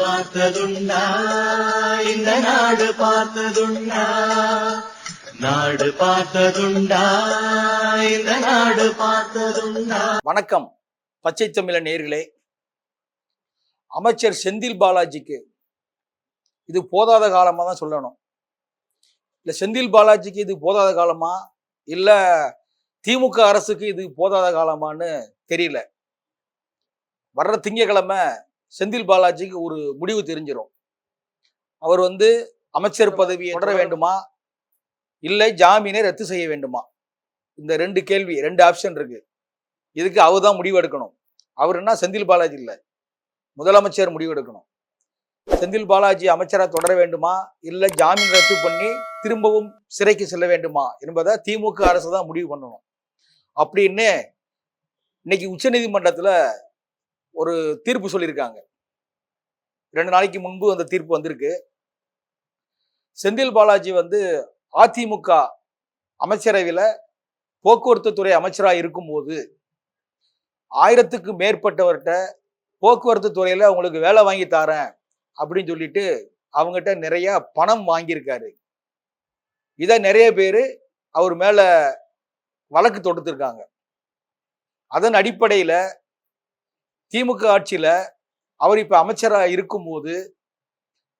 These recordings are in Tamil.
பார்த்ததுண்டா இந்த நாடு பார்த்ததுண்டா நாடு பார்த்ததுண்டா இந்த நாடு பார்த்ததுண்டா. வணக்கம் பச்சை தமிழ நேர்களே. அமைச்சர் செந்தில் பாலாஜிக்கு இது போதாத காலமா தான் சொல்லணும். இல்ல செந்தில் பாலாஜிக்கு இது போதாத காலமா? இல்ல திமுக அரசுக்கு இது போதாத காலமான்னு தெரியல. வர்ற திங்கக்கிழமை செந்தில் பாலாஜிக்கு ஒரு முடிவு தெரிஞ்சிடும் அவர் வந்து அமைச்சர் பதவியை தொடர வேண்டுமா? இல்லை ஜாமீனை ரத்து செய்ய வேண்டுமா? இந்த ரெண்டு கேள்வி ரெண்டு ஆப்ஷன் இருக்கு. இதுக்கு அவர் தான் முடிவு எடுக்கணும். அவர் என்ன செந்தில் பாலாஜி இல்லை. முதலமைச்சர் முடிவு எடுக்கணும். செந்தில் பாலாஜி அமைச்சராக தொடர வேண்டுமா? இல்லை ஜாமீன் ரத்து பண்ணி திரும்பவும் சிறைக்கு செல்ல வேண்டுமா? என்பதை திமுக அரசு தான் முடிவு பண்ணணும். அப்படின்னு இன்னைக்கு உச்சநீதிமன்றத்தில் ஒரு தீர்ப்பு சொல்லியிருக்காங்க. ரெண்டு நாளைக்கு முன்பு அந்த தீர்ப்பு வந்திருக்கு. செந்தில் பாலாஜி வந்து அதிமுக அமைச்சரவையில் போக்குவரத்து துறை அமைச்சராக இருக்கும்போது ஆயிரத்துக்கு மேற்பட்டவர்கிட்ட போக்குவரத்து துறையில உங்களுக்கு வேலை வாங்கி தரேன் அப்படின்னு சொல்லிட்டு அவங்ககிட்ட நிறைய பணம் வாங்கியிருக்காரு. இதை நிறைய பேர் அவர் மேல வழக்கு தொடுத்திருக்காங்க. அதன் அடிப்படையில திமுக ஆட்சியில் அவர் இப்போ அமைச்சராக இருக்கும்போது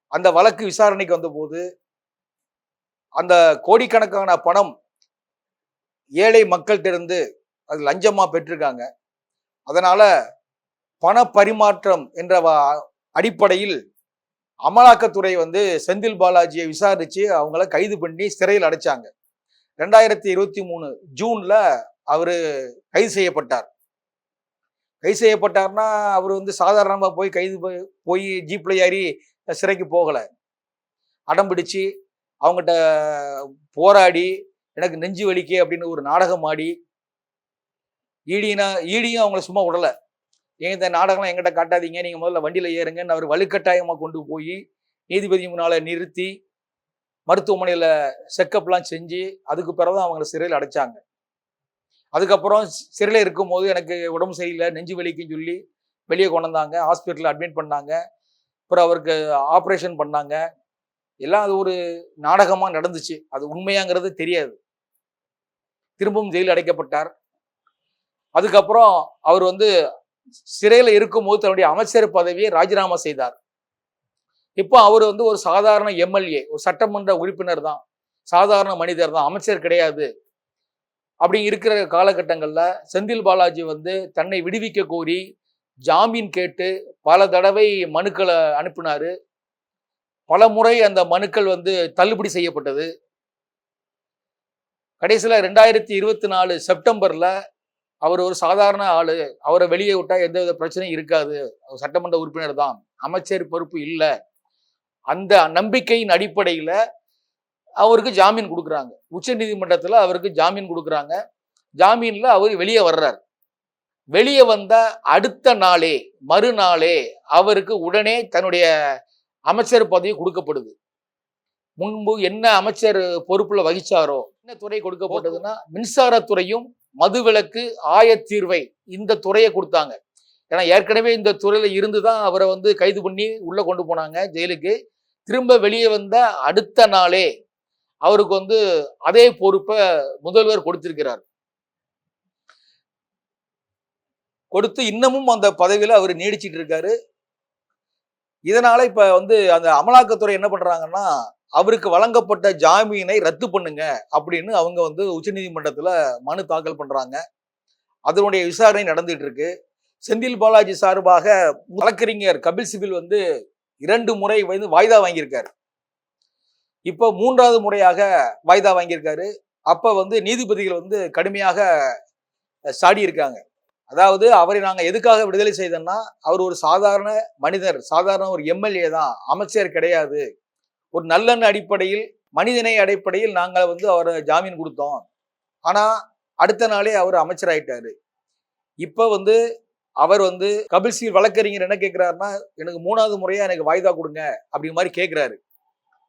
அந்த வழக்கு விசாரணைக்கு வந்தபோது அந்த கோடிக்கணக்கான பணம் ஏழை மக்கள்கிட்ட இருந்து அது லஞ்சமாக பெற்றிருக்காங்க. அதனால் பண பரிமாற்றம் என்ற வ- அடிப்படையில் அமலாக்கத்துறை வந்து செந்தில் பாலாஜியை விசாரித்து அவங்கள கைது பண்ணி சிறையில் அடைச்சாங்க. ரெண்டாயிரத்தி இருபத்தி மூணு ஜூனில் அவர் கைது செய்யப்பட்டார். கைது செய்யப்பட்டார்னா அவர் வந்து சாதாரணமாக போய் கைது போய்- போய் ஏறி சிறைக்கு போகலை. அடம்பிடிச்சு அவங்ககிட்ட போராடி எனக்கு நெஞ்சு வலிக்கு அப்படின்னு ஒரு நாடகம் ஆடி ஈடினா ஈடியும் அவங்கள சும்மா விடலை ஏன் இந்த நாடகம்லாம் எங்கிட்ட காட்டாதீங்க? நீங்கள் முதல்ல வண்டியில் ஏறுங்கன்னு அவர் வலுக்கட்டாயமாக கொண்டு போய் நீதிபதி முன்னால் நிறுத்தி மருத்துவமனையில் செக்கப்லாம் செஞ்சு அதுக்கு பிறகு தான் அவங்கள சிறையில் அடைச்சாங்க. அதுக்கப்புறம் சிறையில் இருக்கும்போது எனக்கு உடம்பு சரியில்லை நெஞ்சு வலிக்குன்னு சொல்லி வெளியே கொண்டு வந்தாங்க. ஹாஸ்பிட்டலில் அட்மிட் பண்ணாங்க. அப்புறம் அவருக்கு ஆப்ரேஷன் பண்ணாங்க. எல்லாம் அது ஒரு நாடகமாக நடந்துச்சு. அது உண்மையாங்கிறது தெரியாது. திரும்பவும் ஜெயிலில் அடைக்கப்பட்டார். அதுக்கப்புறம் அவர் வந்து சிறையில் இருக்கும்போது தன்னுடைய அமைச்சர் பதவியை ராஜினாமா செய்தார். இப்போ அவர் வந்து ஒரு சாதாரண எம்எல்ஏ ஒரு சட்டமன்ற உறுப்பினர் தான். சாதாரண மனிதர் தான். அமைச்சர் கிடையாது. அப்படி இருக்கிற காலகட்டங்களில் செந்தில் பாலாஜி வந்து தன்னை விடுவிக்க கோரி ஜாமீன் கேட்டு பல தடவை மனுக்களை அனுப்பினாரு. பல முறை அந்த மனுக்கள் வந்து தள்ளுபடி செய்யப்பட்டது. கடைசியில் ரெண்டாயிரத்தி இருபத்தி நாலு செப்டம்பர்ல அவர் ஒரு சாதாரண ஆள். அவரை வெளியே விட்டால் எந்த வித பிரச்சனையும் இருக்காது. அவர் சட்டமன்ற உறுப்பினர் தான். அமைச்சர் பொறுப்பு இல்லை. அந்த நம்பிக்கையின் அடிப்படையில அவருக்கு ஜாமீன் கொடுக்குறாங்க. உச்ச நீதிமன்றத்தில் அவருக்கு ஜாமீன் கொடுக்குறாங்க. ஜாமீனில் அவர் வெளியே வர்றார். வெளியே வந்த அடுத்த நாளே மறுநாளே அவருக்கு உடனே தன்னுடைய அமைச்சர் பதவி கொடுக்கப்படுது. முன்பு என்ன அமைச்சர் பொறுப்புல வகிச்சாரோ என்ன துறை கொடுக்கப்பட்டதுன்னா மின்சாரத்துறையும் மதுவிலக்கு ஆயத்தீர்வை இந்த துறையை கொடுத்தாங்க. ஏன்னா ஏற்கனவே இந்த துறையில இருந்து தான் அவரை வந்து கைது பண்ணி உள்ள கொண்டு போனாங்க ஜெயிலுக்கு. திரும்ப வெளியே வந்த அடுத்த நாளே அவருக்கு வந்து அதே பொறுப்பை முதல்வர் கொடுத்திருக்கிறார். கொடுத்து இன்னமும் அந்த பதவியில் அவர் நீடிச்சிட்டு இருக்காரு. இதனால இப்ப வந்து அந்த அமலாக்கத்துறை என்ன பண்றாங்கன்னா அவருக்கு வழங்கப்பட்ட ஜாமீனை ரத்து பண்ணுங்க அப்படின்னு அவங்க வந்து உச்சநீதிமன்றத்துல மனு தாக்கல் பண்றாங்க. அதனுடைய விசாரணை நடந்துட்டு இருக்கு. செந்தில் பாலாஜி சார்பாக வழக்கறிஞர் கபில் சிபில் வந்து இரண்டு முறை வந்து வாய்தா வாங்கியிருக்காரு. இப்போ மூன்றாவது முறையாக வாய்தா வாங்கியிருக்காரு. அப்போ வந்து நீதிபதிகள் வந்து கடுமையாக சாடி இருக்காங்க அதாவது அவரை நாங்கள் எதுக்காக விடுதலை செய்தோம்னா அவர் ஒரு சாதாரண மனிதர் சாதாரண ஒரு எம்எல்ஏ தான். அமைச்சர் கிடையாது. ஒரு நல்லெண்ண அடிப்படையில் மனிதனை அடிப்படையில் நாங்கள் வந்து அவரை ஜாமீன் கொடுத்தோம். ஆனால் அடுத்த நாளே அவர் அமைச்சர் அமைச்சராயிட்டாரு இப்போ வந்து அவர் வந்து கபில் சிங் வழக்கறிஞர் என்ன கேட்குறாருன்னா எனக்கு மூணாவது முறையாக எனக்கு வாய்தா கொடுங்க அப்படிங்கிற மாதிரி கேட்குறாரு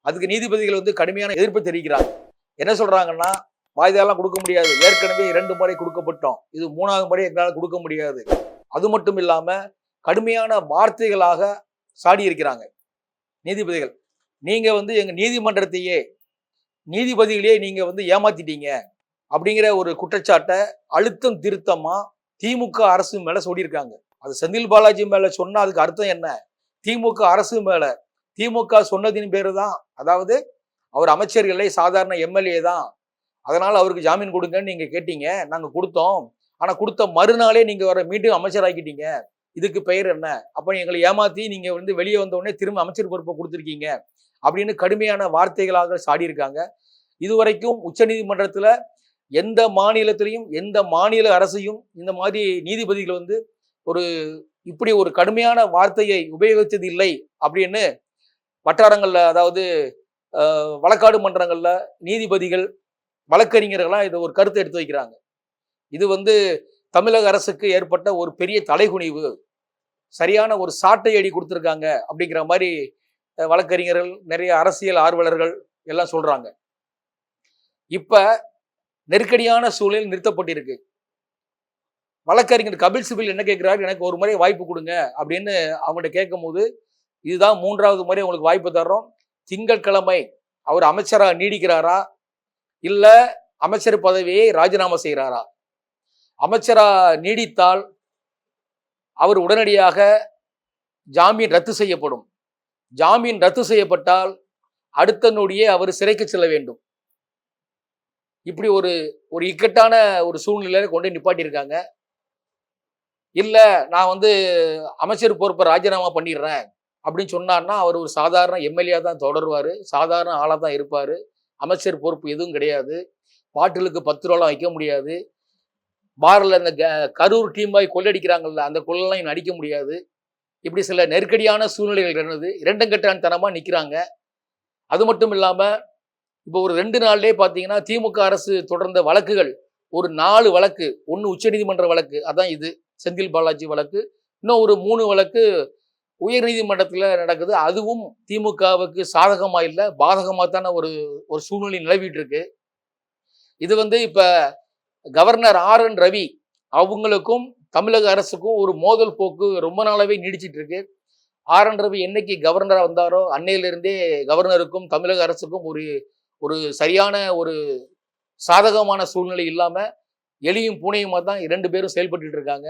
அதுக்கு நீதிபதிகள் வந்து கடுமையான எதிர்ப்பு தெரிவிக்கிறாங்க. என்ன சொல்றாங்கன்னா வாய்தாலாம் கொடுக்க முடியாது. ஏற்கனவே இரண்டு முறை கொடுக்கப்பட்டோம். இது மூணாவது முறை எங்களால் கொடுக்க முடியாது. அது மட்டும் இல்லாம கடுமையான வார்த்தைகளாக சாடி இருக்கிறாங்க நீதிபதிகள். நீங்க வந்து எங்க நீதிமன்றத்தையே நீதிபதிகளையே நீங்க வந்து ஏமாத்திட்டீங்க அப்படிங்கிற ஒரு குற்றச்சாட்டை அழுத்தம் திருத்தமா திமுக அரசு மேல சொல்லியிருக்காங்க. அது செந்தில் பாலாஜி மேல சொன்னா அதுக்கு அர்த்தம் என்ன? திமுக அரசு மேல திமுக சொன்னதின் பேரு தான் அதாவது அவர் அமைச்சர்களே சாதாரண எம்எல்ஏ தான். அதனால அவருக்கு ஜாமீன் கொடுங்கன்னு நீங்க கேட்டீங்க. நாங்க கொடுத்தோம். ஆனா கொடுத்த மறுநாளே நீங்க வர மீண்டும் அமைச்சராக்கிட்டீங்க. இதுக்கு பெயர் என்ன? அப்போ எங்களை ஏமாத்தி நீங்க வந்து வெளியே வந்த திரும்ப அமைச்சர் பொறுப்பை கொடுத்துருக்கீங்க. அப்படின்னு கடுமையான வார்த்தைகளாக சாடியிருக்காங்க. இதுவரைக்கும் உச்சநீதிமன்றத்தில் எந்த மாநிலத்திலையும் எந்த மாநில அரசையும் இந்த மாதிரி நீதிபதிகள் வந்து ஒரு இப்படி ஒரு கடுமையான வார்த்தையை உபயோகித்தது இல்லை அப்படின்னு வட்டாரங்களில் அதாவது வழக்காடு மன்றங்களில் நீதிபதிகள் வழக்கறிஞர்கள்லாம் இதை ஒரு கருத்தை எடுத்து வைக்கிறாங்க. இது வந்து தமிழக அரசுக்கு ஏற்பட்ட ஒரு பெரிய தலைகுனிவு. சரியான ஒரு சாட்டை அடி கொடுத்துருக்காங்க அப்படிங்கிற மாதிரி வழக்கறிஞர்கள் நிறைய அரசியல் ஆர்வலர்கள் எல்லாம் சொல்றாங்க. இப்போ நெருக்கடியான சூழல் நிறுத்தப்பட்டிருக்கு. வழக்கறிஞர் கபில் சிபில் என்ன கேட்கிறாரு? எனக்கு ஒரு முறை வாய்ப்பு கொடுங்க அப்படின்னு அவங்கள்ட்ட கேட்கும் போது இதுதான் மூன்றாவது முறை உங்களுக்கு வாய்ப்பு தர்றோம். திங்கட்கிழமை அவர் அமைச்சராக நீடிக்கிறாரா? இல்லை அமைச்சர் பதவியை ராஜினாமா செய்கிறாரா? அமைச்சரா நீடித்தால் அவர் உடனடியாக ஜாமீன் ரத்து செய்யப்படும். ஜாமீன் ரத்து செய்யப்பட்டால் அடுத்த நொடியே அவர் சிறைக்கு செல்ல வேண்டும். இப்படி ஒரு ஒரு இக்கட்டான ஒரு சூழ்நிலையில கொண்டு நிப்பாட்டியிருக்காங்க. இல்லை நான் வந்து அமைச்சர் பொறுப்பை ராஜினாமா பண்ணிடுறேன். அப்படின்னு சொன்னார்னா அவர் ஒரு சாதாரண எம்எல்ஏ தான் தொடருவார். சாதாரண ஆளாக தான் இருப்பார். அமைச்சர் பொறுப்பு எதுவும் கிடையாது. பாட்டிலுக்கு பத்து ரூபாலாம் வைக்க முடியாது. பாரில் இந்த க- கரூர் டீம் பாய் கொள்ளடிக்கிறாங்கல்ல அந்த கொள்ளெல்லாம் இன்னும் அடிக்க முடியாது. இப்படி சில நெருக்கடியான சூழ்நிலைகள் இருந்தது இரண்டும் கட்டான்தனமா நிற்கிறாங்க அது மட்டும் இல்லாமல் இப்போ ஒரு ரெண்டு நாள்லேயே பார்த்தீங்கன்னா திமுக அரசு தொடர்ந்த வழக்குகள் ஒரு நாலு வழக்கு ஒன்று உச்சநீதிமன்ற வழக்கு அதான் இது செந்தில் பாலாஜி வழக்கு இன்னும் ஒரு மூணு வழக்கு உயர்நீதிமன்றத்தில் நடக்குது. அதுவும் திமுகவுக்கு சாதகமாக இல்லை பாதகமாகத்தான ஒரு ஒரு சூழ்நிலை நிலவிட்டு இருக்கு இது வந்து இப்போ கவர்னர் ஆர் என் ரவி அவங்களுக்கும் தமிழக அரசுக்கும் ஒரு மோதல் போக்கு ரொம்ப நாளாகவே நீடிச்சிட்டு இருக்கு ஆர் என் ரவி என்னைக்கு கவர்னராக வந்தாரோ அன்னையிலிருந்தே கவர்னருக்கும் தமிழக அரசுக்கும் ஒரு ஒரு சரியான ஒரு சாதகமான சூழ்நிலை இல்லாமல் எலியும் பூனையுமா தான் இரண்டு பேரும் செயல்பட்டு இருக்காங்க.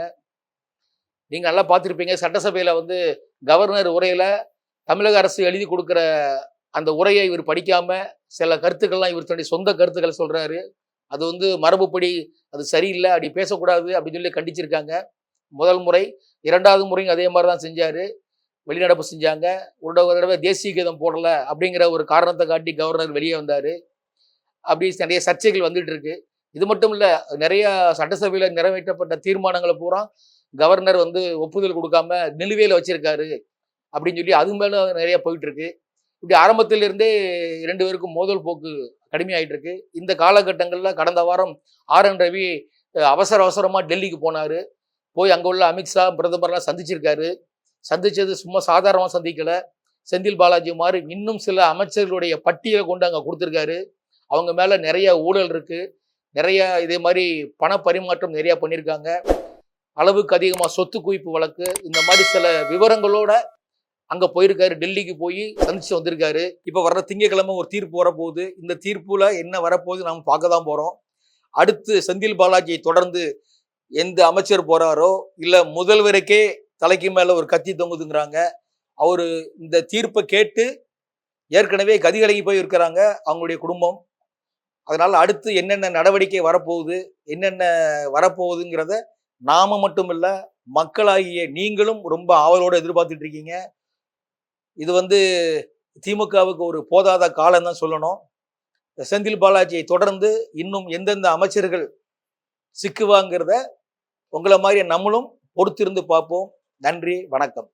நீங்கள் நல்லா பார்த்துருப்பீங்க. சட்டசபையில் வந்து கவர்னர் உரையில் தமிழக அரசு எழுதி கொடுக்குற அந்த உரையை இவர் படிக்காமல் சில கருத்துக்கள்லாம் இவர் தன்னுடைய சொந்த கருத்துக்களை சொல்கிறாரு அது வந்து மரபுப்படி அது சரியில்லை அப்படி பேசக்கூடாது அப்படின்னு சொல்லி கண்டிச்சிருக்காங்க. முதல் முறை இரண்டாவது முறையும் அதே மாதிரி தான் செஞ்சார். வெளிநடப்பு செஞ்சாங்க. ஒரு தடவை- ஒரு தடவை தேசிய கீதம் போடல அப்படிங்கிற ஒரு காரணத்தை காட்டி கவர்னர் வெளியே வந்தார். அப்படி நிறைய சர்ச்சைகள் வந்துட்டு இருக்கு. இது மட்டும் இல்லை நிறைய சட்டசபையில் நிறைவேற்றப்பட்ட தீர்மானங்களை பூரா கவர்னர் வந்து ஒப்புதல் கொடுக்காம நிலுவையில் வச்சிருக்காரு அப்படின்னு சொல்லி அது மேலே நிறைய போயிட்டு இருக்கு இப்படி ஆரம்பத்திலிருந்தே இருந்தே பேருக்கும் மோதல் போக்கு கடுமையாயிட்டு இருக்கு இந்த காலகட்டங்களில் கடந்த வாரம் ஆர் என் ரவி அவசர அவசரமாக டெல்லிக்கு போனார். போய் அங்கே உள்ள அமித்ஷா பிரதமர்லாம் சந்திச்சிருக்காரு. சந்திச்சது சும்மா சாதாரணமாக சந்திக்கலை. செந்தில் பாலாஜி மாதிரி இன்னும் சில அமைச்சர்களுடைய பட்டியலை கொண்டு அங்கே கொடுத்துருக்காரு. அவங்க மேலே நிறைய ஊழல் இருக்குது நிறைய இதே மாதிரி பண பரிமாற்றம் நிறையா பண்ணியிருக்காங்க அளவுக்கு அதிகமாக சொத்து குவிப்பு வழக்கு இந்த மாதிரி சில விவரங்களோட அங்கே போயிருக்காரு டெல்லிக்கு போய் சந்திச்சு வந்திருக்காரு. இப்போ வர்ற திங்கட்கிழமை ஒரு தீர்ப்பு வரப்போகுது. இந்த தீர்ப்பில் என்ன வரப்போகுது நாம் பார்க்க தான் போகிறோம் அடுத்து செந்தில் பாலாஜியை தொடர்ந்து எந்த அமைச்சர் போகிறாரோ இல்லை முதல்வருக்கே தலைக்கு மேலே ஒரு கத்தி தொங்குதுங்கிறாங்க. அவர் இந்த தீர்ப்பை கேட்டு ஏற்கனவே கதிகலகி போய் இருக்கிறாங்க அவங்களுடைய குடும்பம். அதனால் அடுத்து என்னென்ன நடவடிக்கை வரப்போகுது என்னென்ன வரப்போகுதுங்கிறத நாம மட்டும் இல்லை மக்களாகிய நீங்களும் ரொம்ப ஆவலோடு எதிர்பார்த்துட்டு இருக்கீங்க. இது வந்து திமுகவுக்கு ஒரு போதாத காலம் தான் சொல்லணும். செந்தில் பாலாஜியை தொடர்ந்து இன்னும் எந்தெந்த அமைச்சர்கள் சிக்குவாங்கிறத உங்களை மாதிரி நம்மளும் பொறுத்திருந்து பார்ப்போம். நன்றி வணக்கம்.